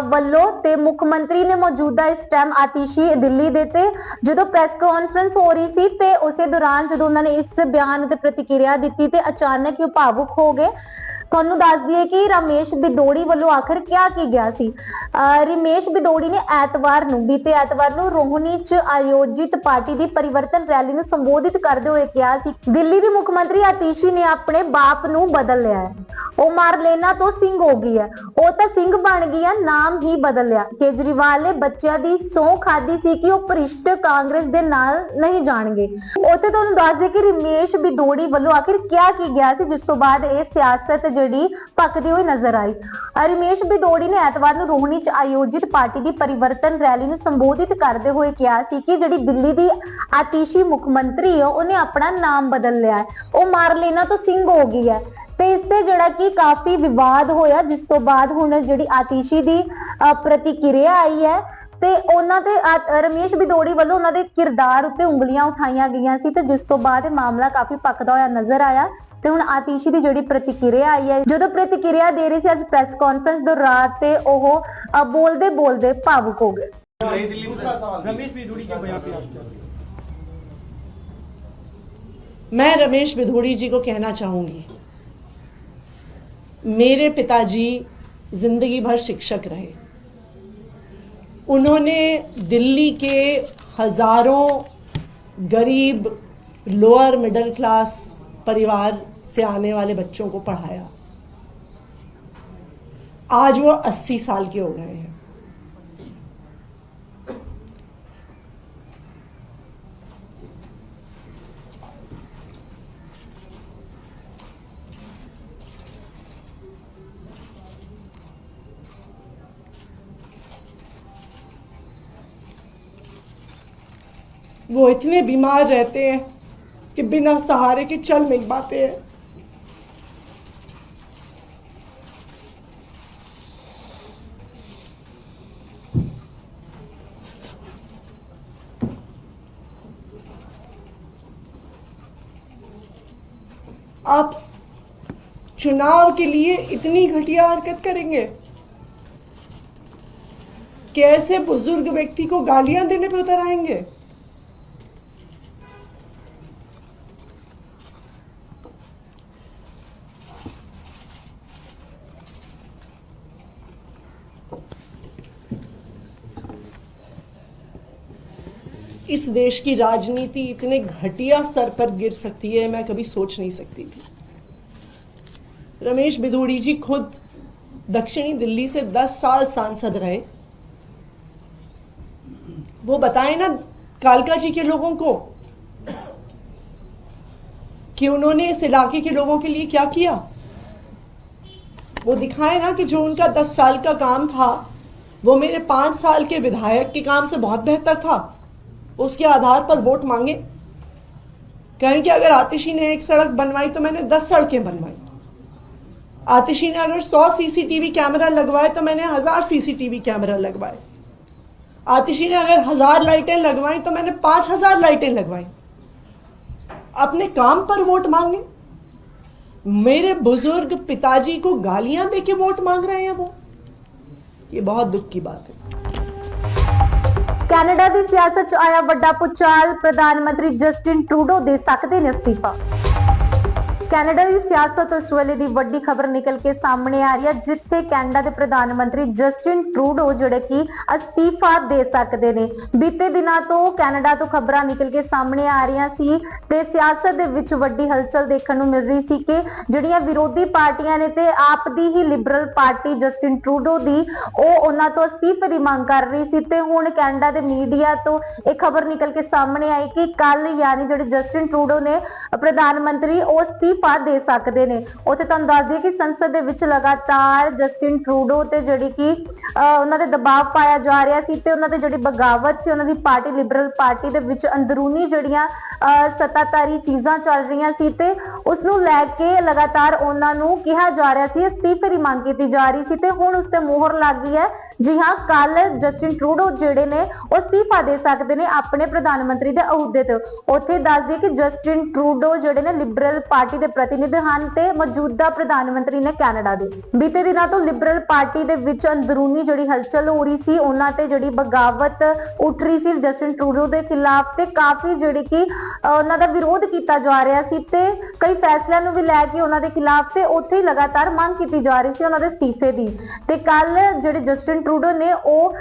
ਵੱਲੋਂ ਤੇ ਮੁੱਖ ਮੰਤਰੀ ਨੇ ਮੌਜੂਦਾ ਇਸ ਟਾਈਮ ਆਤਿਸ਼ੀ ਦਿੱਲੀ ਦੇ ਤੇ ਜਦੋਂ ਪ੍ਰੈਸ ਕਾਨਫਰੰਸ ਹੋ ਰਹੀ ਸੀ ਤੇ ਉਸੇ ਦੌਰਾਨ ਜਦੋਂ ਉਹਨਾਂ ਨੇ ਇਸ ਬਿਆਨ ਤੇ ਪ੍ਰਤੀਕਿਰਿਆ ਦਿੱਤੀ ਤੇ ਅਚਾਨਕ ਹੀ ਭਾਵੁਕ ਹੋ ਗਏ। ਤੁਹਾਨੂੰ ਦੱਸ ਦਈਏ ਕਿ ਰਮੇਸ਼ ਬਿਦੋੜੀ ਵੱਲੋਂ ਆਖਰ ਕਿਹਾ ਕੀ ਗਿਆ ਸੀ? ਅਹ ਰਮੇਸ਼ ਬਿਦੋੜੀ ਨੇ ਐਤਵਾਰ ਨੂੰ, ਬੀਤੇ ਐਤਵਾਰ ਨੂੰ ਰੋਹਨੀ 'ਚ ਆਯੋਜਿਤ ਪਾਰਟੀ ਦੀ ਪਰਿਵਰਤਨ ਰੈਲੀ ਨੂੰ ਸੰਬੋਧਿਤ ਕਰਦੇ ਹੋਏ ਕਿਹਾ ਸੀ, ਦਿੱਲੀ ਦੀ ਮੁੱਖ ਮੰਤਰੀ ਆਤੀਸ਼ੀ ਨੇ ਆਪਣੇ ਬਾਪ ਨੂੰ ਬਦਲ ਲਿਆ ਹੈ। ਉਹ ਮਾਰਲੇਨਾ ਤੋਂ ਸਿੰਘ ਹੋ ਗਈ ਹੈ। ਉਹ ਤਾਂ ਸਿੰਘ ਬਣ ਗਈ ਹੈ, ਨਾਮ ਹੀ ਬਦਲ ਲਿਆ। ਕੇਜਰੀਵਾਲ ਨੇ ਬੱਚਿਆਂ ਦੀ ਸਹੁੰ ਖਾਦੀ ਸੀ ਕਿ ਉਹ ਭ੍ਰਿਸ਼ਟ ਕਾਂਗਰਸ ਦੇ ਨਾਲ ਨਹੀਂ ਜਾਣਗੇ। ਉੱਥੇ ਤੁਹਾਨੂੰ ਦੱਸ ਦੇ ਕਿ ਰਮੇਸ਼ ਬਿਦੋੜੀ ਵੱਲੋਂ ਆਖਿਰ ਕਿਹਾ ਕੀ ਗਿਆ ਸੀ, ਜਿਸ ਤੋਂ ਬਾਅਦ ਇਹ ਸਿਆਸਤ ਜਿਹੜੀ ਭਖਦੀ ਹੋਈ ਨਜ਼ਰ ਆਈ। ਰਮੇਸ਼ ਬਿਦੋੜੀ ਨੇ ਐਤਵਾਰ ਨੂੰ ਰੋਹਣੀ 'ਚ ਆਯੋਜਿਤ ਪਾਰਟੀ ਦੀ ਪਰਿਵਰਤਨ ਰੈਲੀ ਨੂੰ ਸੰਬੋਧਿਤ ਕਰਦੇ ਹੋਏ ਕਿਹਾ ਸੀ ਕਿ ਜਿਹੜੀ ਦਿੱਲੀ ਦੀ ਆਤੀਸ਼ੀ ਮੁੱਖ ਮੰਤਰੀ ਹੈ, ਉਹਨੇ ਆਪਣਾ ਨਾਮ ਬਦਲ ਲਿਆ ਹੈ। ਉਹ ਮਾਰਲੇਨਾ ਤੋਂ ਸਿੰਘ ਹੋ ਗਈ ਹੈ। ਤੇ ਇਸ ਤੇ ਜਿਹੜਾ ਕਿ ਕਾਫੀ ਵਿਵਾਦ ਹੋਇਆ, ਜਿਸ ਤੋਂ ਬਾਅਦ ਹੁਣ ਜਿਹੜੀ ਆਤੀਸ਼ੀ ਦੀ ਪ੍ਰਤੀਕਿਰਿਆ ਆਈ ਹੈ ਤੇ ਉਹਨਾਂ ਦੇ ਆ- ਰਮੇਸ਼ ਬਿਦੋੜੀ ਵੱਲੋਂ ਉਹਨਾਂ ਦੇ ਕਿਰਦਾਰ ਉੱਤੇ ਉਂਗਲੀਆਂ ਉਠਾਈਆਂ ਗਈਆਂ ਸੀ ਤੇ ਜਿਸ ਤੋਂ ਬਾਅਦ ਇਹ ਮਾਮਲਾ ਕਾਫੀ ਭਖਦਾ ਹੋਇਆ ਨਜ਼ਰ ਆਇਆ ਤੇ ਹੁਣ ਆਤੀਸ਼ੀ ਦੀ ਜਿਹੜੀ ਪ੍ਰਤੀਕਿਰਿਆ ਆਈ ਹੈ ਜਦੋਂ ਪ੍ਰਤੀਕਿਰਿਆ ਦੇ ਰਹੀ ਸੀ ਅੱਜ ਪ੍ਰੈਸ ਕਾਨਫਰੰਸ ਦੌਰਾਨ ਤੇ ਉਹ ਅਹ, ਬੋਲਦੇ ਬੋਲਦੇ ਭਾਵੁਕ ਹੋ ਗਏ रमेश बिधूड़ी के बयान पे आप क्या मैं रमेश बिधूड़ी जी को कहना चाहूंगी मेरे पिताजी जिंदगी भर शिक्षक रहे उन्होंने दिल्ली के हज़ारों गरीब लोअर मिडिल क्लास परिवार से आने वाले बच्चों को पढ़ाया। आज वो 80 साल के हो गए हैं। वो इतने बीमार रहते हैं कि बिना सहारे के चल नहीं पाते हैं। आप चुनाव के लिए इतनी घटिया हरकत करेंगे कैसे बुज़ुर्ग व्यक्ति को गालियाँ देने पे उतर आएँगे। इस देश की राजनीति इतने घटिया स्तर पर गिर सकती है, मैं कभी सोच नहीं सकती थी। रमेश बिधूड़ी जी खुद दक्षिणी दिल्ली से 10 साल सांसद रहे। वो बताएँ ना कालका जी के लोगों को कि उन्होंने इस इलाके के लोगों के लिए क्या किया। वो दिखाए ना कि जो उनका 10 साल का काम था, वो मेरे पाँच साल के विधायक के काम से बहुत बेहतर था। उसके आधार पर वोट मांगे। कहें कि अगर आतिशी ने एक सड़क बनवाई तो मैंने दस सड़कें बनवाई। आतिशी ने अगर सौ सीसीटीवी कैमरा लगवाए तो मैंने हज़ार सीसीटीवी कैमरा लगवाए। आतिशी ने अगर हज़ार लाइटें लगवाई तो मैंने पाँच हज़ार लाइटें लगवाई। अपने काम पर वोट मांगे। मेरे बुज़ुर्ग पिताजी को गालियाँ देके वोट मांग रहे हैं वो। ये बहुत दुख की बात है। ਕੈਨੇਡਾ ਦੀ ਸਿਆਸਤ 'ਚ ਆਇਆ ਵੱਡਾ ਪੁਚਾਲ, ਪ੍ਰਧਾਨ ਮੰਤਰੀ ਜਸਟਿਨ ਟਰੂਡੋ ਦੇ ਸਕਦੇ ਨੇ ਅਸਤੀਫਾ। ਕੈਨੇਡਾ ਦੀ ਸਿਆਸਤ ਉਸ ਵੇਲੇ ਦੀ ਵੱਡੀ ਖਬਰ ਨਿਕਲ ਕੇ ਸਾਹਮਣੇ ਆ ਰਹੀ ਹੈ, ਜਿੱਥੇ ਕੈਨੇਡਾ ਦੇ ਪ੍ਰਧਾਨ ਮੰਤਰੀ ਜਸਟਿਨ ਟਰੂਡੋ ਜਿਹੜੇ ਕਿ ਅਸਤੀਫਾ ਦੇ ਸਕਦੇ ਨੇ। ਬੀਤੇ ਦਿਨਾਂ ਤੋਂ ਕੈਨੇਡਾ ਤੋਂ ਖਬਰਾਂ ਨਿਕਲ ਕੇ ਸਾਹਮਣੇ ਆ ਰਹੀਆਂ ਸੀ ਤੇ ਸਿਆਸਤ ਦੇ ਵਿੱਚ ਵੱਡੀ ਹਲਚਲ ਦੇਖਣ ਨੂੰ ਮਿਲ ਰਹੀ ਸੀ ਕਿ ਜਿਹੜੀਆਂ ਵਿਰੋਧੀ ਪਾਰਟੀਆਂ ਨੇ ਤੇ ਆਪ ਦੀ ਹੀ ਲਿਬਰਲ ਪਾਰਟੀ ਜਸਟਿਨ ਟਰੂਡੋ ਦੀ, ਉਹ ਉਹਨਾਂ ਤੋਂ ਅਸਤੀਫੇ ਦੀ ਮੰਗ ਕਰ ਰਹੀ ਸੀ ਤੇ ਹੁਣ ਕੈਨੇਡਾ ਦੇ ਮੀਡੀਆ ਤੋਂ ਇਹ ਖਬਰ ਨਿਕਲ ਕੇ ਸਾਹਮਣੇ ਆਈ ਕਿ ਕੱਲ ਯਾਨੀ ਜਿਹੜੇ ਜਸਟਿਨ ਟਰੂਡੋ ਨੇ, ਪ੍ਰਧਾਨ ਮੰਤਰੀ, ਉਹ ਅਸਤੀਫਾ ਦੇ ਸਕਦੇ ਨੇ। ਉੱਥੇ ਤੁਹਾਨੂੰ ਦੱਸ ਦਈਏ ਕਿ ਸੰਸਦ ਦੇ ਵਿੱਚ ਲਗਾਤਾਰ ਜਸਟਿਨ ਟਰੂਡੋ ਤੇ ਜਿਹੜੀ ਕਿ ਉਹਨਾਂ ਦੇ ਦਬਾਅ ਪਾਇਆ ਜਾ ਰਿਹਾ ਸੀ ਤੇ ਉਹਨਾਂ ਦੇ ਜਿਹੜੀ ਬਗਾਵਤ ਸੀ ਉਹਨਾਂ ਦੀ ਪਾਰਟੀ ਲਿਬਰਲ ਪਾਰਟੀ ਦੇ ਵਿੱਚ ਅੰਦਰੂਨੀ ਜਿਹੜੀਆਂ ਅਹ, ਸੱਤਾਧਾਰੀ ਚੀਜ਼ਾਂ ਚੱਲ ਰਹੀਆਂ ਸੀ ਤੇ ਉਸ ਨੂੰ ਲੈ ਕੇ ਲਗਾਤਾਰ ਉਹਨਾਂ ਨੂੰ ਕਿਹਾ ਜਾ ਰਿਹਾ ਸੀ ਅਸਤੀਫੇ ਦੀ ਮੰਗ ਕੀਤੀ ਜਾ ਰਹੀ ਸੀ ਤੇ ਹੁਣ ਉਸ ਤੇ ਮੋਹਰ ਲੱਗ ਗਈ ਹੈ। ਜੀ ਹਾਂ ਕੱਲ ਜਸਟਿਨ ਟਰੂਡੋ ਜਿਹੜੇ ਨੇ, ਉਹ ਅਸਤੀਫਾ ਦੇ ਸਕਦੇ ਨੇ ਆਪਣੇ ਪ੍ਰਧਾਨ ਮੰਤਰੀ ਦੇ ਅਹੁਦੇ ਤੋਂ। ਉੱਥੇ ਦੱਸ ਦਈਏ ਕਿ ਜਸਟਿਨ ਟਰੂਡੋ ਜਿਹੜੇ ਨੇ ਲਿਬਰਲ ਪਾਰਟੀ ਦੇ ਪ੍ਰਤੀਨਿਧ ਹਨ ਤੇ ਮੌਜੂਦਾ ਪ੍ਰਧਾਨ ਮੰਤਰੀ ਨੇ ਕੈਨੇਡਾ ਦੇ। ਬੀਤੇ ਦਿਨਾਂ ਤੋਂ ਲਿਬਰਲ ਪਾਰਟੀ ਦੇ ਵਿੱਚ ਅੰਦਰੂਨੀ ਜਿਹੜੀ ਹਲਚਲ ਹੋ ਰਹੀ ਸੀ, ਉਹਨਾਂ ਤੇ ਜਿਹੜੀ ਬਗਾਵਤ ਉੱਠ ਰਹੀ ਸੀ ਜਸਟਿਨ ਟਰੂਡੋ ਦੇ ਖਿਲਾਫ ਤੇ ਕਾਫੀ ਜਿਹੜੀ ਕਿ ਉਹਨਾਂ ਦਾ ਵਿਰੋਧ ਕੀਤਾ ਜਾ ਰਿਹਾ ਸੀ ਤੇ ਕਈ ਫੈਸਲਿਆਂ ਨੂੰ ਵੀ ਲੈ ਕੇ ਉਹਨਾਂ ਦੇ ਖਿਲਾਫ ਤੇ ਉੱਥੇ ਹੀ ਲਗਾਤਾਰ ਮੰਗ ਕੀਤੀ ਜਾ ਰਹੀ ਸੀ ਉਹਨਾਂ ਦੇ ਅਸਤੀਫੇ ਦੀ। ਤੇ ਕੱਲ ਜਿਹੜੇ ਜਸਟਿਨ ਟਰੂਡੋ ਨੇ ਉਹ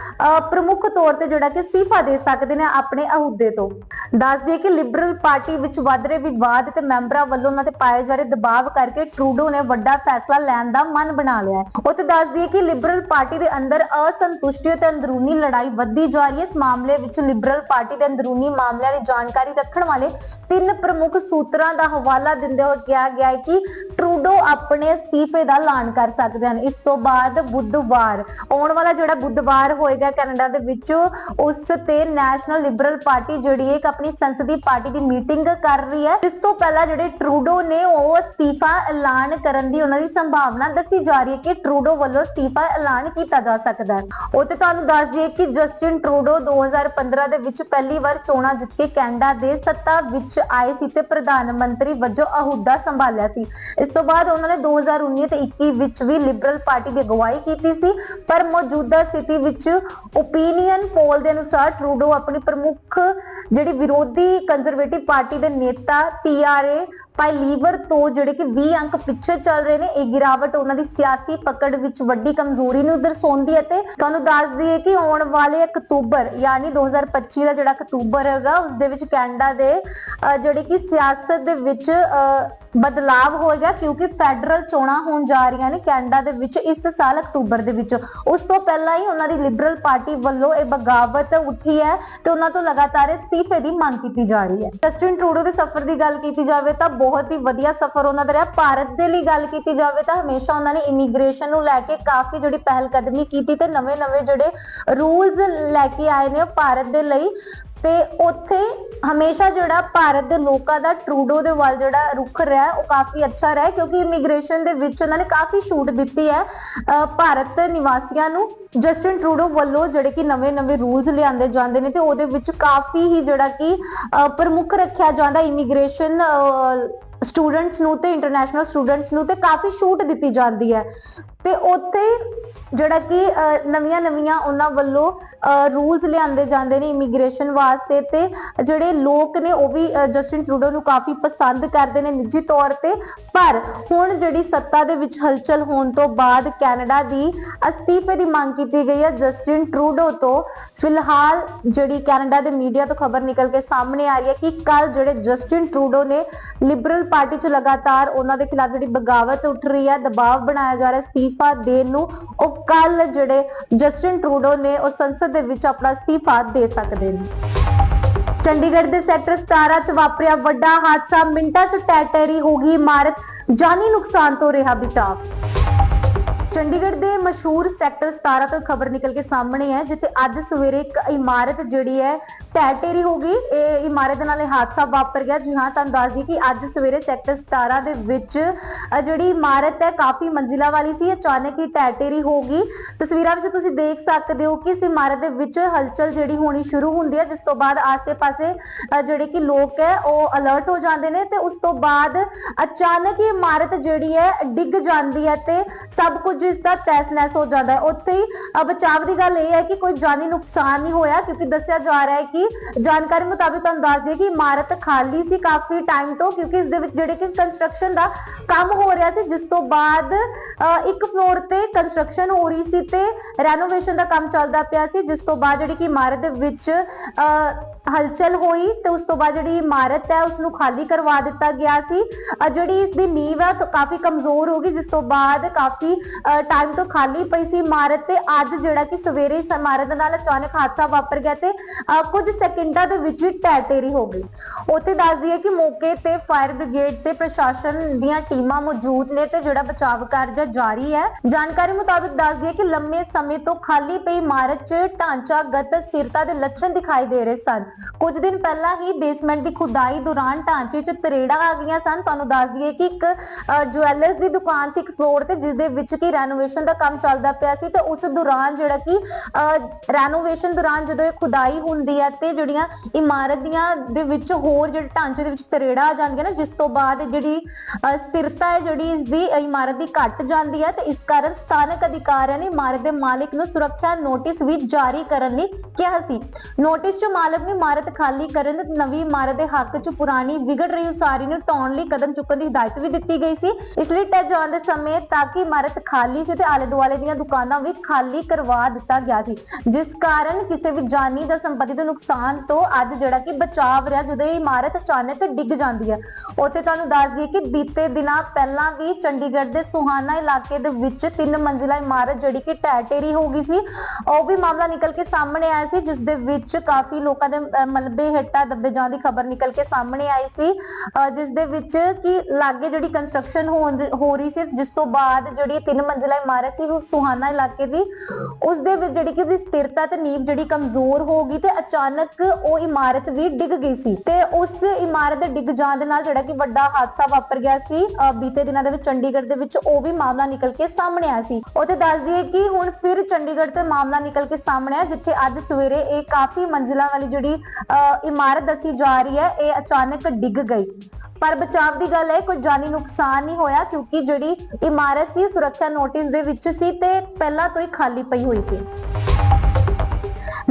ਪ੍ਰਮੁੱਖ ਤੌਰ ਤੇ ਜਿਹੜਾ ਕਿ ਅਸਤੀਫਾ ਦੇ ਸਕਦੇ ਨੇ ਆਪਣੇ ਅਹੁਦੇ ਤੋਂ। ਦੱਸ ਦਈਏ ਕਿ ਲਿਬਰਲ ਪਾਰਟੀ ਵਿੱਚ ਵੱਧ ਰਹੇ ਵਿਵਾਦ ਤੇ ਮੈਂਬਰਾਂ ਵੱਲੋਂ ਉਹਨਾਂ ਤੇ ਪਾਏ ਜਾ ਰਹੇ ਦਬਾਅ ਕਰਕੇ ਟਰੂਡੋ ਨੇ ਵੱਡਾ ਫੈਸਲਾ ਲੈਣ ਦਾ ਮਨ ਬਣਾ ਲਿਆ ਹੈ। ਉਹ ਦੱਸ ਦਈਏ ਕਿ ਲਿਬਰਲ ਪਾਰਟੀ ਦੇ ਅੰਦਰ ਅਸੰਤੁਸ਼ਟੀ ਤੇ ਅੰਦਰੂਨੀ ਲੜਾਈ ਵੱਧਦੀ ਜਾ ਰਹੀ ਹੈ। ਇਸ ਮਾਮਲੇ ਵਿੱਚ ਲਿਬਰਲ ਪਾਰਟੀ ਦੇ ਅੰਦਰੂਨੀ ਮਾਮਲਿਆਂ ਦੀ ਜਾਣਕਾਰੀ ਰੱਖਣ ਵਾਲੇ ਤਿੰਨ ਪ੍ਰਮੁੱਖ ਸੂਤਰਾਂ ਦਾ ਹਵਾਲਾ ਦਿੰਦੇ ਹੋਏ ਕਿਹਾ ਗਿਆ ਹੈ ਕਿ ਟਰੂਡੋ ਆਪਣੇ ਅਸਤੀਫੇ ਦਾ ਐਲਾਨ ਕਰ ਸਕਦੇ ਹਨ। ਇਸ ਤੋਂ ਬਾਅਦ ਬੁੱਧਵਾਰ ਆਉਣ ਵਾਲਾ ਜਿਹੜਾ ਬੁੱਧਵਾਰ ਹੋਏਗਾ ਕੈਨੇਡਾ ਦੇ ਵਿੱਚ, ਉਸ ਤੇ ਨੈਸ਼ਨਲ ਲਿਬਰਲ ਪਾਰਟੀ ਜਿਹੜੀ ਇੱਕ ਆਪਣੀ ਸੰਸਦੀ ਪਾਰਟੀ ਦੀ ਮੀਟਿੰਗ ਕਰ ਰਹੀ ਹੈ। ਇਸ ਤੋਂ ਪਹਿਲਾਂ ਜਿਹੜੇ ਟਰੂਡੋ ਨੇ, ਉਹ ਅਸਤੀਫਾ ਐਲਾਨ ਕਰਨ ਦੀ ਉਹਨਾਂ ਦੀ ਸੰਭਾਵਨਾ ਦੱਸੀ ਜਾ ਰਹੀ ਹੈ ਕਿ ਟਰੂਡੋ ਵੱਲੋਂ ਅਸਤੀਫਾ ਐਲਾਨ ਕੀਤਾ ਜਾ ਸਕਦਾ ਹੈ। ਉਹ ਤੇ ਤੁਹਾਨੂੰ ਦੱਸ ਦਈਏ ਕਿ ਜਸਟਿਨ ਟਰੂਡੋ 2015 ਦੇ ਵਿੱਚ ਪਹਿਲੀ ਵਾਰ ਚੋਣਾਂ ਜਿੱਤ ਕੇ ਕੈਨੇਡਾ ਦੇ ਸੱਤਾ ਵਿੱਚ ਆਏ ਸੀ ਤੇ ਪ੍ਰਧਾਨ ਮੰਤਰੀ ਵਜੋਂ ਅਹੁਦਾ ਸੰਭਾਲਿਆ ਸੀ। ਇਸ ਤੋਂ ਬਾਅਦ ਉਹਨਾਂ ਨੇ 2019 ਤੇ 21 ਵਿੱਚ ਵੀ ਲਿਬਰਲ ਪਾਰਟੀ ਦੀ ਅਗਵਾਈ ਕੀਤੀ ਸੀ, ਪਰ ਮੌਜੂਦਾ ਸਥਿਤੀ ਵਿੱਚ ਓਪੀਨੀਅਨ ਪੋਲ ਦੇ ਅਨੁਸਾਰ ਟਰੂਡੋ ਆਪਣੀ ਪ੍ਰਮੁੱਖ ਜਿਹੜੀ ਵਿਰੋਧੀ ਕੰਜ਼ਰਵੇਟਿਵ ਪਾਰਟੀ ਦੇ ਨੇਤਾ ਪੀਆਰਏ ਭਾਈ ਲੀਵਰ ਤੋਂ ਜਿਹੜੇ ਕਿ 20 ਅੰਕ ਪਿੱਛੇ ਚੱਲ ਰਹੇ ਨੇ ਇਹ ਗਿਰਾਵਟ ਉਹਨਾਂ ਦੀ ਸਿਆਸੀ ਪਕੜ ਵਿੱਚ ਵੱਡੀ ਕਮਜ਼ੋਰੀ ਨੂੰ ਦਰਸਾਉਂਦੀ ਹੈ ਤੇ ਤੁਹਾਨੂੰ ਦੱਸ ਦਈਏ ਕਿ ਆਉਣ ਵਾਲੇ ਅਕਤੂਬਰ ਯਾਨੀ 2025 ਦਾ ਜਿਹੜਾ ਅਕਤੂਬਰ ਹੈਗਾ ਉਸ ਦੇ ਵਿੱਚ ਕੈਨੇਡਾ ਦੇ ਅਹ, ਕਿ ਸਿਆਸਤ ਦੇ ਵਿੱਚ ਬਦਲਾਵ ਹੋਏਗਾ ਕਿਉਂਕਿ ਫੈਡਰਲ ਚੋਣਾਂ ਹੋਣ ਜਾ ਰਹੀਆਂ ਨੇ ਕੈਨੇਡਾ ਦੇ ਵਿੱਚ ਇਸ ਸਾਲ ਅਕਤੂਬਰ ਦੇ ਵਿੱਚ। ਉਸ ਤੋਂ ਪਹਿਲਾਂ ਹੀ ਉਹਨਾਂ ਦੀ ਲਿਬਰਲ ਪਾਰਟੀ ਵੱਲੋਂ ਇਹ ਬਗਾਵਤ ਉੱਠੀ ਹੈ ਤੇ ਉਹਨਾਂ ਤੋਂ ਲਗਾਤਾਰ ਅਸਤੀਫੇ ਦੀ ਮੰਗ ਕੀਤੀ ਜਾ ਰਹੀ ਹੈ। ਜਸਟਿਨ ਟਰੂਡੋ ਦੇ ਸਫ਼ਰ ਦੀ ਗੱਲ ਕੀਤੀ ਜਾਵੇ ਤਾਂ ਬਹੁਤ ਹੀ ਵਧੀਆ ਸਫ਼ਰ ਉਹਨਾਂ ਦਾ ਰਿਹਾ। ਭਾਰਤ ਦੇ ਲਈ ਗੱਲ ਕੀਤੀ ਜਾਵੇ ਤਾਂ ਹਮੇਸ਼ਾ ਉਹਨਾਂ ਨੇ ਇਮੀਗ੍ਰੇਸ਼ਨ ਨੂੰ ਲੈ ਕੇ ਕਾਫੀ ਜਿਹੜੀ ਪਹਿਲ ਕਦਮੀ ਕੀਤੀ ਤੇ ਨਵੇਂ-ਨਵੇਂ ਜਿਹੜੇ ਰੂਲਸ ਲੈ ਕੇ ਆਏ ਨੇ ਉਹ ਭਾਰਤ ਦੇ ਲਈ। ਤੇ ਉੱਥੇ ਹਮੇਸ਼ਾ ਜਿਹੜਾ ਭਾਰਤ ਦੇ ਲੋਕਾਂ ਦਾ ਟਰੂਡੋ ਦੇ ਵੱਲ ਜਿਹੜਾ ਰੁਖ ਰਿਹਾ, ਉਹ ਕਾਫੀ ਅੱਛਾ ਰਿਹਾ ਕਿਉਂਕਿ ਇਮੀਗ੍ਰੇਸ਼ਨ ਦੇ ਵਿੱਚ ਉਹਨਾਂ ਨੇ ਕਾਫੀ ਛੂਟ ਦਿੱਤੀ ਹੈ ਭਾਰਤ ਨਿਵਾਸੀਆਂ ਨੂੰ। ਜਸਟਿਨ ਟਰੂਡੋ ਵੱਲੋਂ ਜਿਹੜੇ ਕਿ ਨਵੇਂ-ਨਵੇਂ ਰੂਲਸ ਲਿਆਂਦੇ ਜਾਂਦੇ ਨੇ ਤੇ ਉਹਦੇ ਵਿੱਚ ਕਾਫੀ ਹੀ ਜਿਹੜਾ ਕਿ ਪ੍ਰਮੁੱਖ ਰੱਖਿਆ ਜਾਂਦਾ ਇਮੀਗ੍ਰੇਸ਼ਨ ਸਟੂਡੈਂਟਸ ਨੂੰ ਤੇ ਇੰਟਰਨੈਸ਼ਨਲ ਸਟੂਡੈਂਟਸ ਨੂੰ ਤੇ ਕਾਫੀ ਛੂਟ ਦਿੱਤੀ ਜਾਂਦੀ ਹੈ। ਤੇ ਉੱਥੇ ਜਿਹੜਾ ਕਿ ਨਵੀਆਂ-ਨਵੀਆਂ ਉਹਨਾਂ ਵੱਲੋਂ ਰੂਲਸ ਲਿਆਂਦੇ ਜਾਂਦੇ ਨੇ ਇਮੀਗ੍ਰੇਸ਼ਨ ਵਾਸਤੇ ਤੇ ਜਿਹੜੇ ਲੋਕ ਨੇ ਉਹ ਵੀ ਜਸਟਿਨ ਟਰੂਡੋ ਨੂੰ ਕਾਫੀ ਪਸੰਦ ਕਰਦੇ ਨੇ ਨਿੱਜੀ ਤੌਰ ਤੇ। ਪਰ ਹੁਣ ਜਿਹੜੀ ਸੱਤਾ ਦੇ ਵਿੱਚ ਹਲਚਲ ਹੋਣ ਤੋਂ ਬਾਅਦ ਕੈਨੇਡਾ ਦੀ ਅਸਤੀਫੇ ਦੀ ਮੰਗ ਕੀਤੀ ਗਈ ਹੈ ਜਸਟਿਨ ਟਰੂਡੋ ਤੋਂ। ਫਿਲਹਾਲ ਜਿਹੜੀ ਕੈਨੇਡਾ ਦੇ ਮੀਡੀਆ ਤੋਂ ਖਬਰ ਨਿਕਲ ਕੇ ਸਾਹਮਣੇ ਆ ਰਹੀ ਹੈ ਕਿ ਕੱਲ ਜਿਹੜੇ ਜਸਟਿਨ ਟਰੂਡੋ ਨੇ ਲਿਬਰਲ ਪਾਰਟੀ 'ਚ ਲਗਾਤਾਰ ਉਹਨਾਂ ਦੇ ਖਿਲਾਫ ਜਿਹੜੀ ਬਗਾਵਤ ਉੱਠ ਰਹੀ ਹੈ, ਦਬਾਅ ਬਣਾਇਆ ਜਾ ਰਿਹਾ ਅਸਤੀਫਾ ਦੇਣ ਨੂੰ ਉਹ ਕੱਲ ਜਿਹੜੇ ਜਸਟਿਨ ਟਰੂਡੋ ਨੇ ਉਹ ਸੰਸਦ ਦੇ ਵਿੱਚ ਆਪਣਾ ਅਸਤੀਫਾ ਦੇ ਸਕਦੇ ਨੇ। ਚੰਡੀਗੜ੍ਹ ਦੇ ਸੈਕਟਰ 17 ਚ ਵਾਪਰਿਆ ਵੱਡਾ ਹਾਦਸਾ, ਮਿੰਟਾਂ ਚ ਟੈਟਰੀ ਹੋ ਗਈ ਇਮਾਰਤ, ਜਾਨੀ ਨੁਕਸਾਨ ਤੋਂ ਰਿਹਾ ਬਚਾਅ। ਚੰਡੀਗੜ੍ਹ ਦੇ ਮਸ਼ਹੂਰ ਸੈਕਟਰ 17 ਤੋਂ ਖਬਰ ਨਿਕਲ ਕੇ ਸਾਹਮਣੇ ਹੈ ਜਿੱਥੇ ਅੱਜ ਸਵੇਰੇ ਇੱਕ ਇਮਾਰਤ ਜਿਹੜੀ ਹੈ ਢਹਿ ਢੇਰੀ ਹੋ ਗਈ। ਇਹ ਇਮਾਰਤ ਦੇ ਨਾਲ ਇਹ ਹਾਦਸਾ ਵਾਪਰ ਗਿਆ। ਜੀ ਹਾਂ, ਤੁਹਾਨੂੰ ਦੱਸ ਦਈਏ ਕਿ ਅੱਜ ਸਵੇਰੇ ਸੈਕਟਰ 17 ਦੇ ਵਿੱਚ ਜਿਹੜੀ ਇਮਾਰਤ ਹੈ, ਕਾਫੀ ਮੰਜ਼ਿਲਾ ਵਾਲੀ ਸੀ। ਅਚਾਨਕ ਹੀ ਢਹਿ ਢੇਰੀ ਹੋ ਗਈ। ਤਸਵੀਰਾਂ ਵਿੱਚ ਤੁਸੀਂ ਦੇਖ ਸਕਦੇ ਹੋ ਕਿ ਇਸ ਇਮਾਰਤ ਦੇ ਵਿੱਚ ਹਲਚਲ ਜਿਹੜੀ ਹੋਣੀ ਸ਼ੁਰੂ ਹੁੰਦੀ ਹੈ, ਜਿਸ ਤੋਂ ਬਾਅਦ ਆਸੇ-ਪਾਸੇ ਜਿਹੜੇ ਕਿ ਲੋਕ ਹੈ, ਉਹ ਅਲਰਟ ਹੋ ਜਾਂਦੇ ਨੇ ਤੇ ਉਸ ਤੋਂ ਬਾਅਦ ਅਚਾਨਕ ਹੀ ਇਮਾਰਤ ਜਿਹੜੀ ਹੈ, ਡਿੱਗ ਜਾਂਦੀ ਹੈ ਤੇ ਸਭ ਕੁਝ ਇਸ ਦਾ ਤਹਿਸ-ਨਹਿਸ ਹੋ ਜਾਂਦਾ ਹੈ। ਉੱਥੇ ਹੀ ਬਚਾਵ ਦੀ ਗੱਲ ਇਹ ਹੈ ਕਿ ਕੋਈ ਜਾਨੀ ਨੁਕਸਾਨ ਨਹੀਂ ਹੋਇਆ, ਕਿਉਂਕਿ ਦੱਸਿਆ ਜਾ ਰਿਹਾ ਹੈ ਕਿ ਜਾਣਕਾਰੀ ਮੁਤਾਬਿਕ ਤੁਹਾਨੂੰ ਦੱਸ ਦਈਏ ਕਿ ਇਮਾਰਤ ਖਾਲੀ ਸੀ ਕਾਫੀ ਟਾਈਮ ਤੋਂ, ਕਿਉਂਕਿ ਇਸ ਦੇ ਵਿੱਚ ਜਿਹੜੇ ਕਿ ਕੰਸਟਰਕਸ਼ਨ ਦਾ ਕੰਮ ਹੋ ਰਿਹਾ ਸੀ, ਜਿਸ ਤੋਂ ਬਾਅਦ ਇੱਕ ਫਲੋਰ ਤੇ ਕੰਸਟਰਕਸ਼ਨ ਹੋ ਰਹੀ ਸੀ ਤੇ ਰੈਨੋਵੇਸ਼ਨ ਦਾ ਕੰਮ ਚੱਲਦਾ ਪਿਆ ਸੀ, ਜਿਸ ਤੋਂ ਬਾਅਦ ਜਿਹੜੀ ਕਿ ਇਮਾਰਤ ਦੇ ਵਿੱਚ ਹਲਚਲ ਹੋਈ ਤੇ ਉਸ ਤੋਂ ਬਾਅਦ ਜਿਹੜੀ ਇਮਾਰਤ ਹੈ ਉਸ ਨੂੰ ਖਾਲੀ ਕਰਵਾ ਦਿੱਤਾ ਗਿਆ ਸੀ। ਜਿਹੜੀ ਇਸ ਦੀ ਨੀਂਵ ਹੈ, ਉਹ ਕਾਫੀ ਕਮਜ਼ੋਰ ਹੋ ਗਈ, ਜਿਸ ਤੋਂ ਬਾਅਦ ਕਾਫੀ ਟਾਈਮ ਤੋਂ ਖਾਲੀ ਪਈ ਸੀ ਇਮਾਰਤ ਤੇ ਅੱਜ ਜਿਹੜਾ ਕਿ ਸਵੇਰੇ ਇਸ ਇਮਾਰਤ ਨਾਲ ਅਚਾਨਕ ਹਾਦਸਾ ਵਾਪਰ ਗਿਆ ਤੇ ਅਹ ਕੁਝ ਸੈਕਿੰਡਾਂ ਦੇ ਵਿੱਚ ਹੀ ਟੈਟੇਰੀ ਹੋ ਗਈ। ਉੱਥੇ ਦੱਸ ਦਈਏ ਕਿ ਮੌਕੇ ਤੇ ਫਾਇਰ ਬ੍ਰਿਗੇਡ ਤੇ ਪ੍ਰਸ਼ਾਸਨ ਦੀਆਂ ਟੀਮਾਂ ਮੌਜੂਦ ਨੇ ਤੇ ਜਿਹੜਾ ਬਚਾਵ ਕਾਰਜ ਜਾਰੀ ਹੈ। ਜਾਣਕਾਰੀ ਮੁਤਾਬਿਕ ਦੱਸ ਦਈਏ ਕਿ ਲੰਮੇ ਸਮੇਂ ਤੋਂ ਖਾਲੀ ਪਈ ਇਮਾਰਤ 'ਚ ਢਾਂਚਾਗਤ ਸਥਿਰਤਾ ਦੇ ਲੱਛਣ ਦਿਖਾਈ ਦੇ ਰਹੇ ਸਨ। ਕੁਝ ਦਿਨ ਪਹਿਲਾਂ ਹੀ ਬੇਸਮੈਂਟ ਦੀ ਖੁਦਾਈ ਦੌਰਾਨ ਢਾਂਚੇ 'ਚ ਤਰੇੜਾਂ ਆ ਗਈਆਂ ਸਨ। ਤੁਹਾਨੂੰ ਦੱਸ ਦਈਏ ਕਿ ਇੱਕ ਜੁਐਲਰਸ ਦੀ ਦੁਕਾਨ ਸੀ ਇੱਕ ਫਲੋਰ ਤੇ, ਜਿਸ ਦੇ ਵਿੱਚ ਕਿ ਰੈਨੋਵੇਸ਼ਨ ਦਾ ਕੰਮ ਚੱਲਦਾ ਪਿਆ ਸੀ ਤੇ ਉਸ ਦੌਰਾਨ ਜਿਹੜਾ ਕਿ ਰੈਨੋਵੇਸ਼ਨ ਦੌਰਾਨ ਜਦੋਂ ਇਹ ਖੁਦਾਈ ਹੁੰਦੀ ਹੈ ਤੇ ਜਿਹੜੀਆਂ ਇਮਾਰਤ ਦੀਆਂ ਦੇ ਵਿੱਚ ਹੋਰ ਜਿਹੜੇ ਢਾਂਚੇ ਦੇ ਵਿੱਚ ਤਰੇੜਾਂ ਆ ਜਾਂਦੀਆਂ ਨੇ, ਜਿਸ ਤੋਂ ਬਾਅਦ ਜਿਹੜੀ ਸਥਿਰਤਾ ਹੈ ਜਿਹੜੀ ਇਸ ਦੀ ਇਮਾਰਤ ਦੀ ਘਟ ਜਾਂਦੀ ਹੈ ਤੇ ਇਸ ਕਾਰਨ ਸਥਾਨਕ ਅਧਿਕਾਰੀਆਂ ਨੇ ਇਮਾਰਤ ਦੇ ਮਾਲਕ ਨੂੰ ਸੁਰੱਖਿਆ ਨੋਟਿਸ ਵੀ ਜਾਰੀ ਕਰਨ ਲਈ ਕਿਹਾ ਸੀ। ਨੋਟਿਸ 'ਚ ਮਾਲਕ ਨੇ ਇਮਾਰਤ ਖਾਲੀ ਕਰਨ ਤੇ ਨਵੀਂ ਇਮਾਰਤ ਦੇ ਹੱਕ 'ਚ ਪੁਰਾਣੀ ਵਿਗੜ ਰਹੀ ਉਸਾਰੀ ਨੂੰ ਢਾਉਣ ਲਈ ਕਦਮ ਚੁੱਕਣ ਦੀ ਹਦਾਇਤ ਵੀ ਦਿੱਤੀ ਗਈ ਸੀ। ਇਸ ਲਈ ਢਹਿ ਜਾਣ ਦੇ ਸਮੇਂ ਤਾਂ ਕਿ ਇਮਾਰਤ ਖਾਲੀ ਸੀ ਤੇ ਆਲੇ ਦੁਆਲੇ ਦੀਆਂ ਦੁਕਾਨਾਂ ਵੀ ਖਾਲੀ ਕਰਵਾ ਦਿੱਤਾ ਗਿਆ ਸੀ। ਜਿਸ ਕਾਰਨ ਕਿਸੇ ਵੀ ਜਾਨੀ ਜਾਂ ਸੰਪਤੀ ਦੇ ਨੁਕਸਾਨ ਤੋਂ ਅੱਜ ਜਿਹੜਾ ਕਿ ਬਚਾਵ ਰਿਹਾ ਜਦੋਂ ਇਹ ਇਮਾਰਤ ਅਚਾਨਕ ਡਿੱਗ ਜਾਂਦੀ ਹੈ। ਉੱਥੇ ਤੁਹਾਨੂੰ ਦੱਸ ਦਈਏ ਕਿ ਬੀਤੇ ਦਿਨਾਂ ਪਹਿਲਾਂ ਵੀ ਚੰਡੀਗੜ੍ਹ ਦੇ ਸੁਹਾਨਾ ਇਲਾਕੇ ਦੇ ਵਿੱਚ ਤਿੰਨ ਮੰਜ਼ਿਲਾ ਇਮਾਰਤ ਜਿਹੜੀ ਕਿ ਢਹਿ ਢੇਰੀ ਹੋ ਗਈ ਸੀ ਉਹ ਵੀ ਮਾਮਲਾ ਨਿਕਲ ਕੇ ਸਾਹਮਣੇ ਆਇਆ ਸੀ ਜਿਸ ਦੇ ਵਿੱਚ ਕਾਫੀ ਲੋਕਾਂ ਦੇ ਮਲਬੇ ਹੇਠਾਂ ਦੱਬੇ ਜਾਣ ਦੀ ਖਬਰ ਨਿਕਲ ਕੇ ਸਾਹਮਣੇ ਆਈ ਸੀ। ਅਹ, ਜਿਸ ਦੇ ਵਿੱਚ ਕਿ ਲਾਗੇ ਜਿਹੜੀ ਕੰਸਟਰਕਸ਼ਨ ਹੋ ਰਹੀ ਸੀ ਜਿਸ ਤੋਂ ਬਾਅਦ ਜਿਹੜੀ ਤਿੰਨ ਮੰਜ਼ਿਲਾ ਇਮਾਰਤ ਸੀ ਸੁਹਾਨਾ ਇਲਾਕੇ ਦੀ ਉਸ ਦੇ ਵਿੱਚ ਜਿਹੜੀ ਕਿ ਉਹਦੀ ਸਥਿਰਤਾ ਤੇ ਨੀਂਵ ਜਿਹੜੀ ਕਮਜ਼ੋਰ ਹੋ ਗਈ ਤੇ ਅਚਾਨਕ ਉਹ ਇਮਾਰਤ ਵੀ ਡਿੱਗ ਗਈ ਸੀ ਤੇ ਉਸ ਇਮਾਰਤ ਦੇ ਡਿੱਗ ਜਾਣ ਦੇ ਨਾਲ ਜਿਹੜਾ ਕਿ ਵੱਡਾ ਹਾਦਸਾ ਵਾਪਰ ਗਿਆ ਸੀ ਬੀਤੇ ਦਿਨਾਂ ਦੇ ਵਿੱਚ ਚੰਡੀਗੜ੍ਹ ਦੇ ਵਿੱਚ ਉਹ ਵੀ ਮਾਮਲਾ ਨਿਕਲ ਕੇ ਸਾਹਮਣੇ ਆਇਆ ਸੀ। ਉਹਤੇ ਦੱਸ ਦਈਏ ਕਿ ਹੁਣ ਫਿਰ ਚੰਡੀਗੜ੍ਹ ਤੇ ਮਾਮਲਾ ਨਿਕਲ ਕੇ ਸਾਹਮਣੇ ਆਇਆ, ਜਿੱਥੇ ਅੱਜ ਸਵੇਰੇ ਇਹ ਕਾਫੀ ਮੰਜ਼ਿਲਾਂ ਵਾਲੀ ਜਿਹੜੀ ਇਮਾਰਤ ਦੱਸੀ ਜਾ ਰਹੀ ਹੈ, ਇਹ ਅਚਾਨਕ ਡਿੱਗ ਗਈ। ਪਰ ਬਚਾਵ ਦੀ ਗੱਲ ਹੈ, ਕੋਈ ਜਾਨੀ ਨੁਕਸਾਨ ਨਹੀਂ ਹੋਇਆ ਕਿਉਂਕਿ ਜਿਹੜੀ ਇਮਾਰਤ ਸੀ, ਸੁਰੱਖਿਆ ਨੋਟਿਸ ਦੇ ਵਿੱਚ ਸੀ ਤੇ ਪਹਿਲਾਂ ਤੋਂ ਹੀ ਖਾਲੀ ਪਈ ਹੋਈ ਸੀ।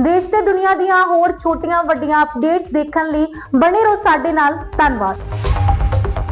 ਦੇਸ਼ ਤੇ ਦੁਨੀਆ ਦੀਆਂ ਹੋਰ ਛੋਟੀਆਂ ਵੱਡੀਆਂ ਅਪਡੇਟਸ ਦੇਖਣ ਲਈ ਬਣੇ ਰਹੋ ਸਾਡੇ ਨਾਲ। ਧੰਨਵਾਦ।